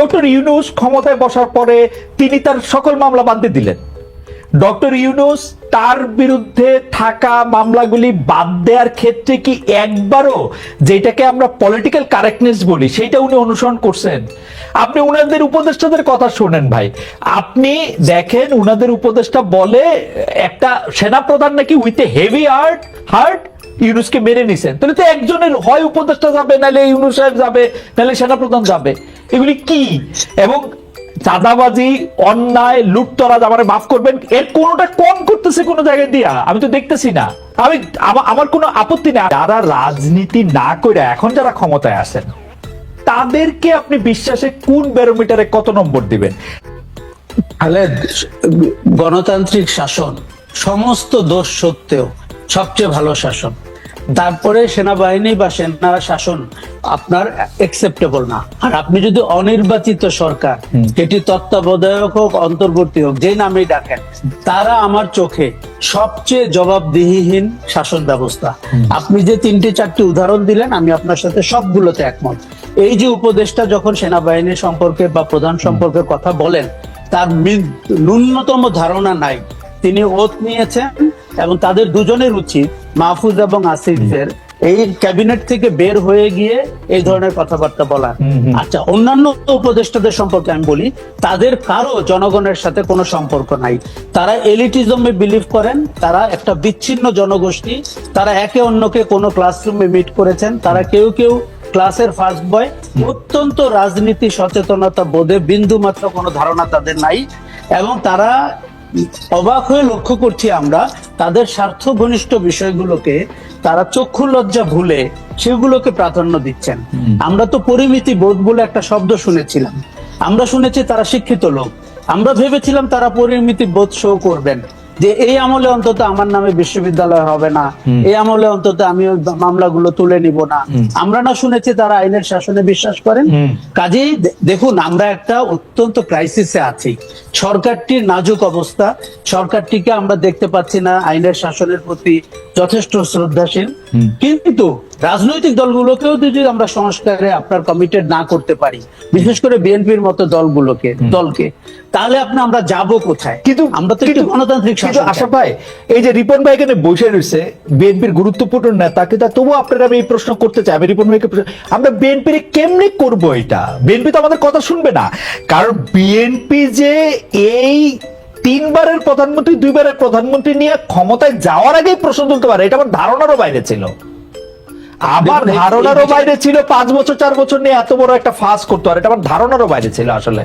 Doctor Yunus ক্ষমতায় বসার পরে তিনি তার সকল মামলা বাদ দিলেন। ডক্টর ইউনুস তার বিরুদ্ধে থাকা মামলাগুলি বাদ দেওয়ার ক্ষেত্রে কি একবারও যেটাকে আমরা পলিটিক্যাল কারেক্টনেস বলি, সেটা উনি অনুসরণ করছেন? আপনি উনাদের উপদেষ্টাদের কথা শোনেন ভাই। আপনি দেখেন উনাদের উপদেষ্টা বলে একটা সেনাপ্রধান নাকি with a heavy heart heart ইউনুসকে মেরে নিছেন। তাহলে তো একজনের হয় উপদেষ্টা যাবে, নাহলে ইউনুস সাহেব যাবে, নাহলে সেনাপ্রধান যাবে। এগুলি কি? এবং চাঁদাবাজি, অন্যায়, লুটতরাজ আমার মাফ করবেন, এর কোনোটা কম করতেছে কোনো জায়গায় দিয়া? আমি তো দেখতেছি না। আমি আমার কোনো আপত্তি নেই যারা রাজনীতি না করে এখন যারা ক্ষমতায় আসেন, তাদেরকে আপনি বিশ্বাসে কোন ব্যারোমিটারে কত নম্বর দিবেন? খালেদ, গণতান্ত্রিক শাসন, সমস্ত দোষ সত্ত্বেও সবচেয়ে ভালো শাসন। তারপরে সেনাবাহিনী বা সেনা শাসন আপনার একসেপ্টেবল না। আর আপনি যদি অনির্বাচিত সরকার এটি তত্ত্বাবধায়ক হোক অন্তর্বর্তী হোক যে নামেই ডাকেন তারা আমার চোখে সবচেয়ে জবাবদিহিহীন শাসন ব্যবস্থা। আপনি যে তিনটি চারটি উদাহরণ দিলেন আমি আপনার সাথে সবগুলোতে একমত। এই যে উপদেশটা যখন সেনাবাহিনী সম্পর্কে বা প্রধান সম্পর্কে কথা বলেন তার ন্যূনতম ধারণা নাই। তিনি ওত নিয়েছেন এবং তাদের দুজনের উচিত মাহফুজ এবং আসিফের এই ক্যাবিনেট থেকে বের হয়ে গিয়ে এই ধরনের কথাবার্তা বলা। আচ্ছা অন্যান্য উপদেষ্টাদের সম্পর্কে আমি বলি তাদের কারও জনগণের সাথে কোনো সম্পর্ক নাই। তারা এলিটিজমে বিলিভ করেন তারা একটা বিচ্ছিন্ন জনগোষ্ঠী তারা একে অন্যকে কোনো ক্লাসরুমে মিট করেছেন তারা কেউ কেউ ক্লাসের ফার্স্ট বয় অত্যন্ত রাজনীতি সচেতনতা বোধে বিন্দু মাত্র কোনো ধারণা তাদের নাই। এবং তারা অবাক হয়ে লক্ষ্য করছি আমরা তাদের স্বার্থ ঘনিষ্ঠ বিষয়গুলোকে তারা চক্ষু লজ্জা ভুলে সেগুলোকে প্রাধান্য দিচ্ছেন। আমরা তো পরিমিতি বোধ বলে একটা শব্দ শুনেছিলাম। আমরা শুনেছি তারা শিক্ষিত লোক। আমরা ভেবেছিলাম তারা পরিমিতি বোধ শো করবেন। যে এই আমলে অন্তত আমার নামে বিশ্ববিদ্যালয় হবে না। এই আমলে অন্তত আমি ওই মামলাগুলো তুলে নিব না। আমরা না শুনেছি তারা আইনের শাসনে বিশ্বাস করেন। কাজেই দেখুন আমরা একটা অত্যন্ত ক্রাইসিসে আছি। সরকারটির নাজুক অবস্থা। সরকারটিকে আমরা দেখতে পাচ্ছি না আইনের শাসনের প্রতি যথেষ্ট শ্রদ্ধাশীল। কিন্তু রাজনৈতিক দলগুলোকেও যদি আমরা সংস্কারে আপনার কমিটেড না করতে পারি বিশেষ করে বিএনপির মতো দলগুলোকে দলকে তাহলে আপনি আমরা যাব কোথায়? কিন্তু আমরা তো একটি গণতান্ত্রিক কিন্তু আশা। ভাই এই যে রিপন ভাই এখানে বসে রয়েছে বিএনপির গুরুত্বপূর্ণ নেতা কিন্তু তবুও আপনারা আমি এই প্রশ্ন করতে চাই আমি রিপন ভাইকে আমরা বিএনপির কেমনে করব এটা? বিএনপি তো আমাদের কথা শুনবে না। কারণ বিএনপি যে এই তিনবারের প্রধানমন্ত্রী দুইবারের প্রধানমন্ত্রী নিয়ে ক্ষমতায় যাওয়ার আগেই প্রশ্ন তুলতে পারে এটা আমার ধারণারও বাইরে ছিল। আমার ধারণারও বাইরে ছিল পাঁচ বছর চার বছর নিয়ে এত বড় একটা ফাঁস করতে আর এটা আমার ধারণারও বাইরে ছিল আসলে।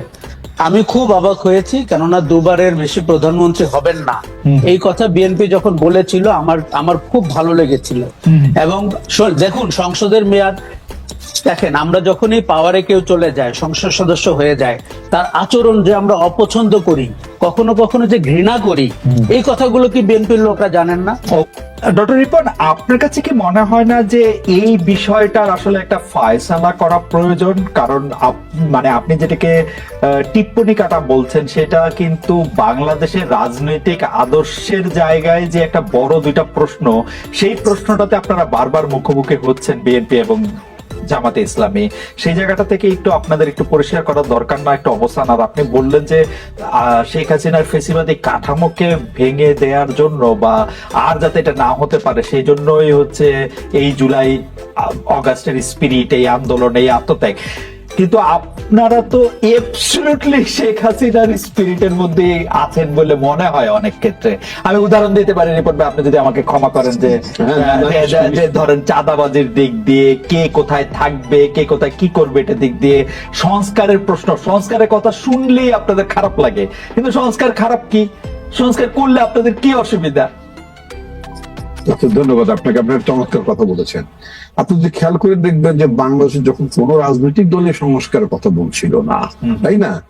আমি খুব অবাক হয়েছি কেননা দুবারের বেশি প্রধানমন্ত্রী হবেন না। এই কথা বিএনপি যখন বলেছিল আমার আমার খুব ভালো লেগেছিল। এবং দেখুন সংসদের মেয়াদ দেখেন আমরা যখনই পাওয়ারে কেউ চলে যায় সংসদ সদস্য হয়ে যায় তার আচরণ যে আমরা অপছন্দ করি কখনো কখনো যে ঘৃণা করি এই কথাগুলো কি বিএনপির লোকরা জানেন না? ডক্টর রিপন আপনার কাছে কি মনে হয় না যে এই বিষয়টার আসলে একটা ফায়সালা করা প্রয়োজন? কারণ মানে আপনি যেটাকে টিপ্পনি কাটা বলছেন সেটা কিন্তু বাংলাদেশের রাজনৈতিক আদর্শের জায়গায় যে একটা বড় দুইটা প্রশ্ন সেই প্রশ্নটাতে আপনারা বারবার মুখোমুখি হচ্ছেন বিএনপি এবং জামাতে ইসলামী। সেই জায়গাটা থেকে একটু আপনাদের একটু পরিষ্কার করার দরকার না, একটা অবস্থান আর আপনি বললেন যে শেখ হাসিনার ফেসিবাদী কাঠামোকে ভেঙে দেওয়ার জন্য বা আর যাতে এটা না হতে পারে, সেই জন্যই হচ্ছে এই জুলাই অগাস্টের স্পিরিট এই আন্দোলন, এই আত্মত্যাগ। কিন্তু আপনারা তো এবসলিউটলি শেখ হাসিনার স্পিরিটের মধ্যে আছেন বলে মনে হয় অনেক ক্ষেত্রে। আমি উদাহরণ দিতে পারি রিপোর্ট আপনি যদি আমাকে ক্ষমা করেন যে হ্যাঁ, না, না, আহ, যে- যে ধরেন চাঁদাবাজির দিক দিয়ে কে কোথায় থাকবে কে কোথায় কি করবে এটা দিক দিয়ে সংস্কারের প্রশ্ন। সংস্কারের কথা শুনলেই আপনাদের খারাপ লাগে। কিন্তু সংস্কার খারাপ কি? সংস্কার করলে আপনাদের কি অসুবিধা? ধন্যবাদ আপনাকে আপনার চমৎকার কথা বলেছেন। আপনি যদি খেয়াল করে দেখবেন যে বাংলাদেশে যখন কোন রাজনৈতিক দলের সংস্কারের কথা বলছিল না তাই না?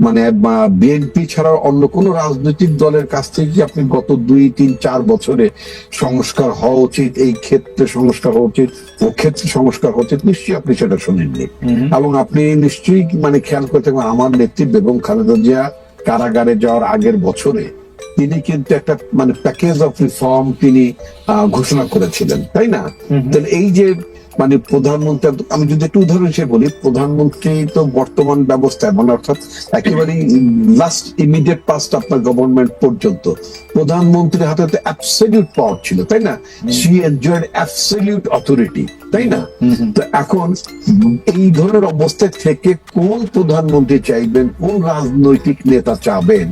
মানে বিএনপি ছাড়া অন্য কোন রাজনৈতিক দলের কাছ থেকে কি আপনি গত দুই তিন চার বছরে সংস্কার হওয়া উচিত এই ক্ষেত্রে সংস্কার হওয়া উচিত ও ক্ষেত্রে সংস্কার হওয়া উচিত নিশ্চয়ই আপনি সেটা শুনেননি। এবং আপনি নিশ্চয়ই মানে খেয়াল করে থাকবেন আমার নেত্রী বেগম খালেদা জিয়া কারাগারে যাওয়ার আগের বছরে তিনি কিন্তু একটা মানে প্যাকেজ অফ রিফর্ম তিনি ঘোষণা করেছিলেন তাই না? তাহলে এই যে মানে প্রধানমন্ত্রী আমি যদি একটু উদাহরণ হিসেবে বলি প্রধানমন্ত্রী তো বর্তমান ব্যবস্থায় মানে অর্থাৎ একেবারে লাস্ট ইমিডিয়েট পাস্ট আপনার গভর্নমেন্ট পর্যন্ত। প্রধানমন্ত্রীর হাতে তো অ্যাবসলিউট পাওয়ার ছিল তাই না? সি এনজয়েড অ্যাবসলিউট অথরিটি তাই না? তো এখন এই ধরনের অবস্থায় থেকে কোন প্রধানমন্ত্রী চাইবেন কোন রাজনৈতিক নেতা চাবেন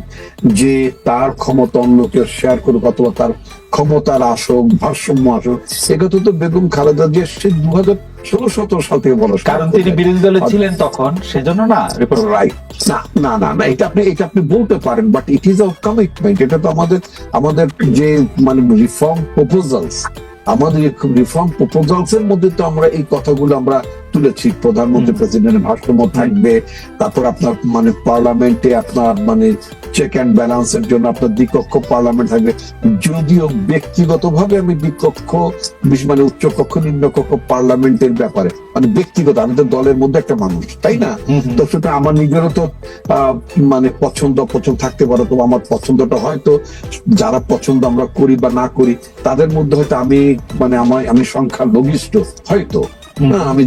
যে তার ক্ষমতা অন্য কেউ শেয়ার করুক অথবা তার ক্ষমতার আসক ভারসাম্য আসক? সেটা তো বেগম খালেদা জিয়া সে দু হাজার ষোলো সতেরো সাল থেকে বলা কারণ তিনি বিরোধী দলে ছিলেন তখন সেজন্য না রিপোর্ট রাইট না না না না এটা আপনি এটা আপনি বলতে পারেন but it is our commitment এটা তো আমাদের আমাদের যে মানে রিফর্ম প্রপোজালস আমাদের রিফর্ম প্রপোজালস এর মধ্যে তো আমরা এই কথাগুলো আমরা তুলেছি। প্রধানমন্ত্রী প্রেসিডেন্টের ভারসাম্য থাকবে। তারপর আপনার মানে পার্লামেন্টে আপনার মানে চেক অ্যান্ড ব্যালেন্সের জন্য আপনার দ্বিকক্ষ পার্লামেন্ট থাকবে। যদিও ব্যক্তিগতভাবে আমি দ্বিকক্ষ মানে উচ্চকক্ষ নিম্নকক্ষ পার্লামেন্টের ব্যাপারে মানে ব্যক্তিগত আমি তো দলের মধ্যে একটা মানুষ তাই না? তো সেটা আমার নিজেরও তো আহ, মানে পছন্দ অপছন্দ থাকতে পারে তো আমার পছন্দটা হয়তো যারা পছন্দ আমরা করি বা না করি তাদের মধ্যে হয়তো আমি মানে আমার আমি সংখ্যা লঘিষ্ঠ হয়তো না, আমি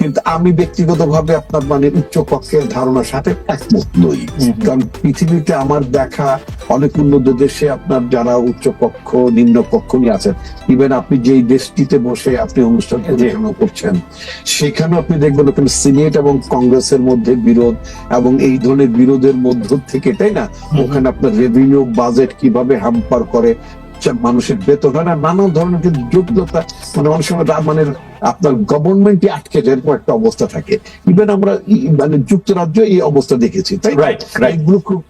কিন্তু আমি ব্যক্তিগতভাবে আপনার মানে উচ্চ কক্ষের ধারণার সাথে একমত নই। কারণ পৃথিবীতে আমার দেখা অনেক উন্নত দেশে আপনার যারা উচ্চ কক্ষ নিম্ন কক্ষ নিয়ে আছেন ইভেন আপনি যেই দেশটিতে বসে আপনি অনুষ্ঠান পরিচালনা করছেন সেখানে আপনি দেখবেন ওখানে সিনেট এবং কংগ্রেসের মধ্যে বিরোধ এবং এই ধরনের বিরোধের মধ্য থেকে তাই না? ওখানে আপনার রেভিনিউ বাজেট কীভাবে হ্যাম্পার করে মানুষের বেতন হয় না নানা ধরনের কিন্তু জটিলতা মানে অনেক সময় মানে আপনার গভর্নমেন্টই আটকে যায় এরকম একটা অবস্থা থাকে। ইভেন আমরা মানে যুক্তরাজ্য এই অবস্থা দেখেছি তাই রাইট রাইট খুব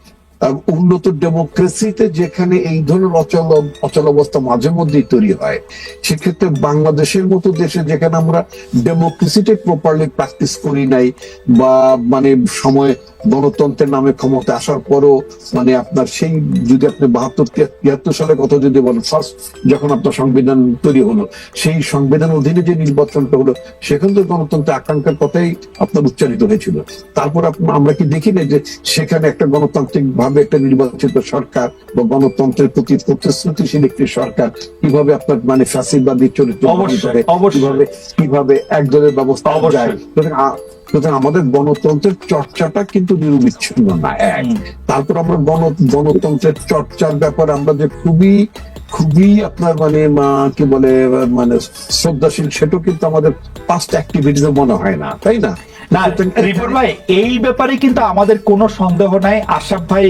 উন্নত ডেমোক্রেসিতে যেখানে এই ধরনের অচল অচল অবস্থা মাঝে মধ্যেই তৈরি হয়, সেক্ষেত্রে বাংলাদেশের মতো দেশে যেখানে আমরা ডেমোক্রেসিতে প্রপারলি প্র্যাকটিস করি নাই বা মানে সময় গণতন্ত্রের নামে ক্ষমতা আসার পরও মানে আপনার সেই যদি আপনি বাহাত্তর, তিয়াত্তর সালের কথা যদি বলেন ফার্স্ট যখন আপনার সংবিধান তৈরি হলো, সেই সংবিধান অধীনে যে নির্বাচনটা হলো, সেখান তো গণতন্ত্রের আকাঙ্ক্ষার কথাই আপনার উচ্চারিত হয়েছিল। তারপর আমরা কি দেখি না যে সেখানে একটা গণতান্ত্রিক ভাবে একটা নির্বাচিত সরকার বা গণতন্ত্রের প্রতি প্রতিশ্রুতিশীল একটি সরকার কীভাবে আপনার মানে ফ্যাসিবাদী চরিত্র। কীভাবে কীভাবে একদলের ব্যবস্থা। যায় সুতরাং আমাদের গণতন্ত্রের চর্চাটা কিন্তু নিরবিচ্ছিন্ন না এক তারপর আমরা গণ গণতন্ত্রের চর্চার ব্যাপারে আমরা যে খুবই খুবই আপনার মানে মা- কি বলে মানে শ্রদ্ধাশীল সেটাও কিন্তু আমাদের পাস্ট অ্যাক্টিভিটিস মনে হয় না তাই না না রিপন ভাই এই ব্যাপারে কিন্তু আমাদের কোনো সন্দেহ নাই। আশরাফ ভাই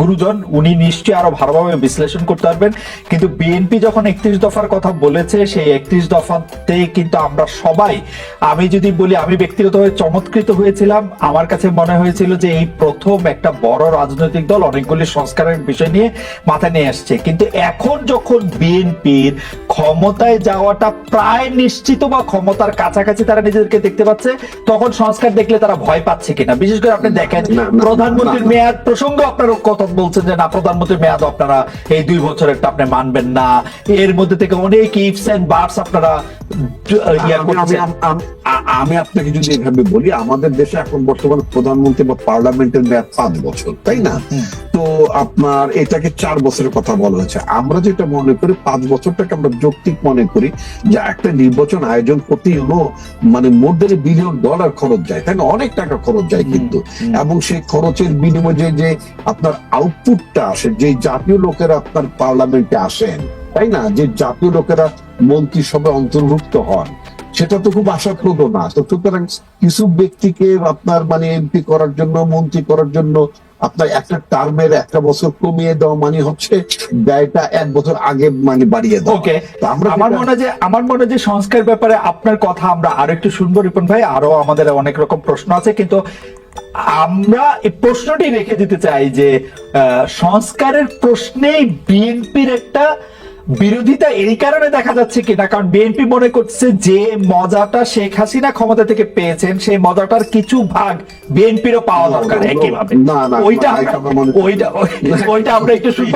গুরুজন উনি নিশ্চয়ই আরও ভালোভাবে বিশ্লেষণ করতে পারবেন। কিন্তু বিএনপি যখন একত্রিশ দফার কথা বলেছে সেই একত্রিশ দফাতে কিন্তু আমরা সবাই আমি যদি বলি আমি ব্যক্তিগতভাবে চমৎকৃত হয়েছিলাম। আমার কাছে মনে হয়েছিল যে এই প্রথম একটা বড় রাজনৈতিক দল অনেকগুলি সংস্কারের বিষয় নিয়ে মাথায় নিয়ে আসছে। কিন্তু এখন যখন বিএনপির ক্ষমতায় যাওয়াটা প্রায় নিশ্চিত বা ক্ষমতার কাছাকাছি তারা নিজেদেরকে দেখতে পাচ্ছে তখন সংস্কার দেখলে তারা ভয় পাচ্ছে কিনা? বিশেষ করে আপনি দেখেন প্রধানমন্ত্রীর। মেয়াদ প্রসঙ্গে আপনার কথা বলছেন যে না প্রধানমন্ত্রীর মেয়াদ আপনারা এই দুই বছরেরটা আপনি মানবেন না। এর মধ্যে থেকে অনেক ইফস এন্ড বার্ডস আপনারা ইয়া করছেন। আম- আপনাকে যদি এভাবে বলি আমাদের দেশে এখন বর্তমানে প্রধানমন্ত্রী বা পার্লামেন্টের মেয়াদ পাঁচ বছর তাই না? তো আপনার এটাকে চার বছরের কথা বলা হয়েছে। আমরা যেটা মনে করি পাঁচ বছরটাকে আমরা যৌক্তিক মনে করি যে একটা নির্বাচন আয়োজন করতেই হলো মানে দেন বিলিয়ন ডলার খরচ যায় তাই না? অনেক টাকা খরচ যায় কিন্তু। এবং সেই খরচের বিনিময়ে যে- যে আপনার আউটপুটটা আসে যে জাতীয় লোকেরা আপনার পার্লামেন্টে আসেন তাই না? যে জাতীয় লোকেরা মন্ত্রিসভায় অন্তর্ভুক্ত হন সেটা তো খুব আশাপ্রদ না। তো সুতরাং কিছু ব্যক্তিকে আপনার মানে এমপি করার জন্য মন্ত্রী করার জন্য আপনার একটা টার্মের একটা বছর কমিয়ে দেওয়া মানে হচ্ছে ব্যয়টা এক বছর আগে মানে বাড়িয়ে দেওয়া। ওকে আমরা আমার মনে যে আমার মনে যে সংস্কার ব্যাপারে আপনার কথা আমরা আরও একটু শুনব রিপন ভাই। আরও আমাদের অনেক রকম প্রশ্ন আছে কিন্তু আমরা এই প্রশ্নটি রেখে দিতে চাই যে আহ, সংস্কারের প্রশ্নেই বিএনপির একটা বিরোধিতা এই কারণে দেখা যাচ্ছে কি না কারণ বিএনপি মনে করছে যে মজাটা শেখ হাসিনা ক্ষমতা থেকে পেয়েছেন সেই মজাটার কিছু ভাগ বিএনপিরও পাওয়া দরকার একইভাবে। ওইটা ওইটা ওইটা আমরা একটু শুনব